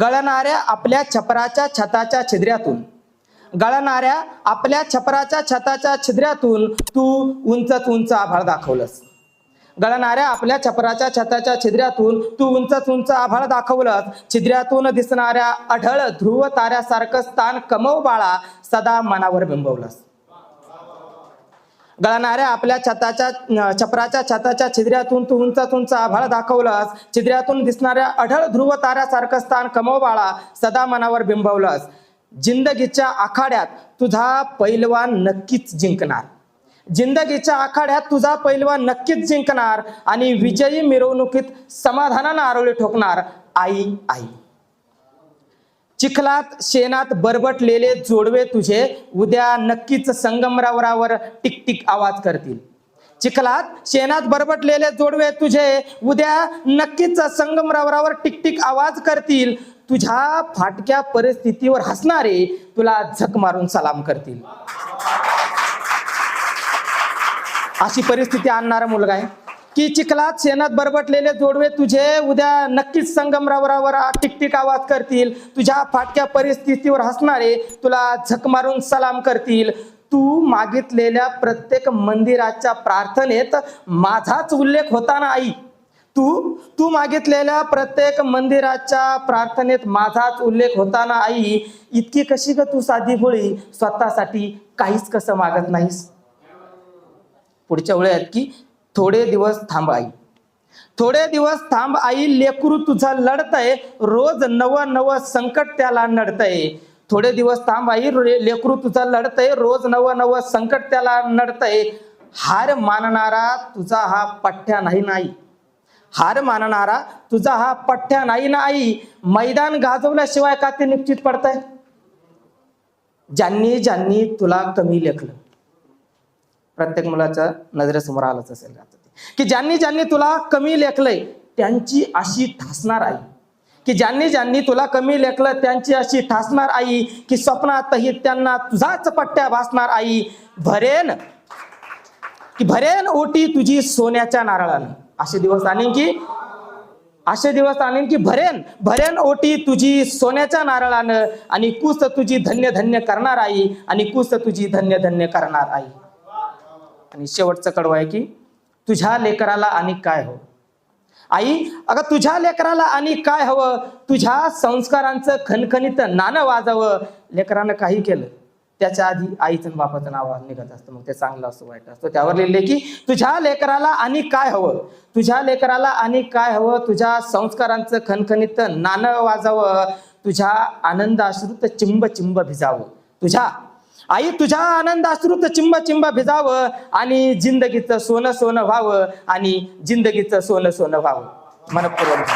गळणाऱ्या आपल्या छपराच्या छताच्या छिद्र्यातून गळणाऱ्या आपल्या छपराच्या छताच्या छिद्र्यातून तू उंचच उंच आभाळ दाखवलंस. गळणाऱ्या आपल्या छपराच्या छताच्या छिद्र्यातून तू उंचच उंच आभाळ दाखवलंस. छिद्र्यातून दिसणाऱ्या अढळ ध्रुव ताऱ्यासारखं स्थान कमव बाळा सदा मनावर बिंबवलंस. गळणाऱ्या आपल्या छताच्या छपराच्या छताच्या छिद्र्यातून तू उंच तुंच आभाळ दाखवलंस. छिद्र्यातून दिसणाऱ्या अढळ ध्रुव ताऱ्यासारखं स्थान कमव बाळा सदा मनावर बिंबवलंस. जिंदगीच्या आखाड्यात तुझा पैलवान नक्कीच जिंकणार. जिंदगीच्या आखाड्यात तुझा पैलवान नक्कीच जिंकणार आणि विजयी मिरवणुकीत समाधानानं आरोळी ठोकणार. आई आई. चिखलात शेणात बरबटलेले जोडवे तुझे उद्या नक्कीच संगमरवरावर टिकटिक आवाज करतील. चिखलात शेणात बरबटलेले जोडवे तुझे उद्या नक्कीच संगमरवरावर टिकटिक आवाज करतील. तुझ्या फाटक्या परिस्थितीवर हसणारे तुला झक मारून सलाम करतील. अशी परिस्थिती आणणारा मुलगा आहे. की चिखलात शेणात बरबटलेले जोडवे तुझे उद्या नक्कीच संगमरावरावर टिकटिक आवाज करतील. तुझ्या फाटक्या परिस्थितीवर हसणारे तुला झक मारून सलाम करतील. तू मागितलेल्या प्रत्येक मंदिराच्या प्रार्थनेत माझाच उल्लेख होता ना आई तू तू मागितलेल्या प्रत्येक मंदिराच्या प्रार्थनेत माझाच उल्लेख होता ना आई इतकी कशी ग तू साधी भोळी स्वतःसाठी काहीच कसं मागत नाहीस? पुढच्या वेळेत आहेत की थोडे दिवस थांब आई. थोडे दिवस थांब आई लेकरू तुझा लढतय. रोज नव नव संकट त्याला नडतय. थोडे दिवस थांब आई रे- लेकरू तुझा लढतय. रोज नव नव संकट त्याला नडतय. हार मानणारा तुझा हा पठ्ठ्या नाही नाही हार मानणारा तुझा हा पठ्ठ्या नाही ना आई. मैदान गाजवल्याशिवाय का ते निश्चित पडतंय? ज्यांनी ज्यांनी तुला कमी लेखलं. प्रत्येक मुलाच्या नजरेसमोर आलंच असेल की ज्यांनी ज्यांनी तुला कमी लेखलंय त्यांची अशी ठासणार आई. की ज्यांनी ज्यांनी तुला कमी लेखलं त्यांची अशी ठासणार आई. की स्वप्नातही त्यांना तुझाच पट्ट्या भासणार आई. भरेन. की भरेन ओटी तुझी सोन्याच्या नारळानं. असे दिवस आणीन की असे दिवस आणीन की भरेन. भरेन ओटी तुझी सोन्याच्या नारळानं. आणि कुस तुझी धन्य धन्य करणार आई. आणि कुस तुझी धन्य धन्य करणार आई. आणि शेवटचं कडवं आहे की तुझ्या लेकराला आणि काय हवं? आई अगं तुझ्या लेकराला आणि काय हवं? तुझ्या संस्कारांचं खनखनीत नाणं वाजावं. लेकरानं काही केलं त्याच्या आधी आईचं आणि बापाचं नाव निघत असतं मग ते चांगलं असतं वाईट असतं. त्यावर लिहिले की तुझ्या लेकराला आणि काय हवं? तुझ्या लेकराला आणि काय हवं? तुझ्या संस्कारांचं खनखनीत नाणं वाजावं. तुझ्या आनंदाश्रुत चिंब चिंब भिजावं. तुझ्या आई तुझ्या आनंद अश्रुत चिंब चिंब भिजावं आणि जिंदगीचं सोनं सोनं व्हावं आणि जिंदगीचं सोनं सोनं व्हावं. मनपूर्वक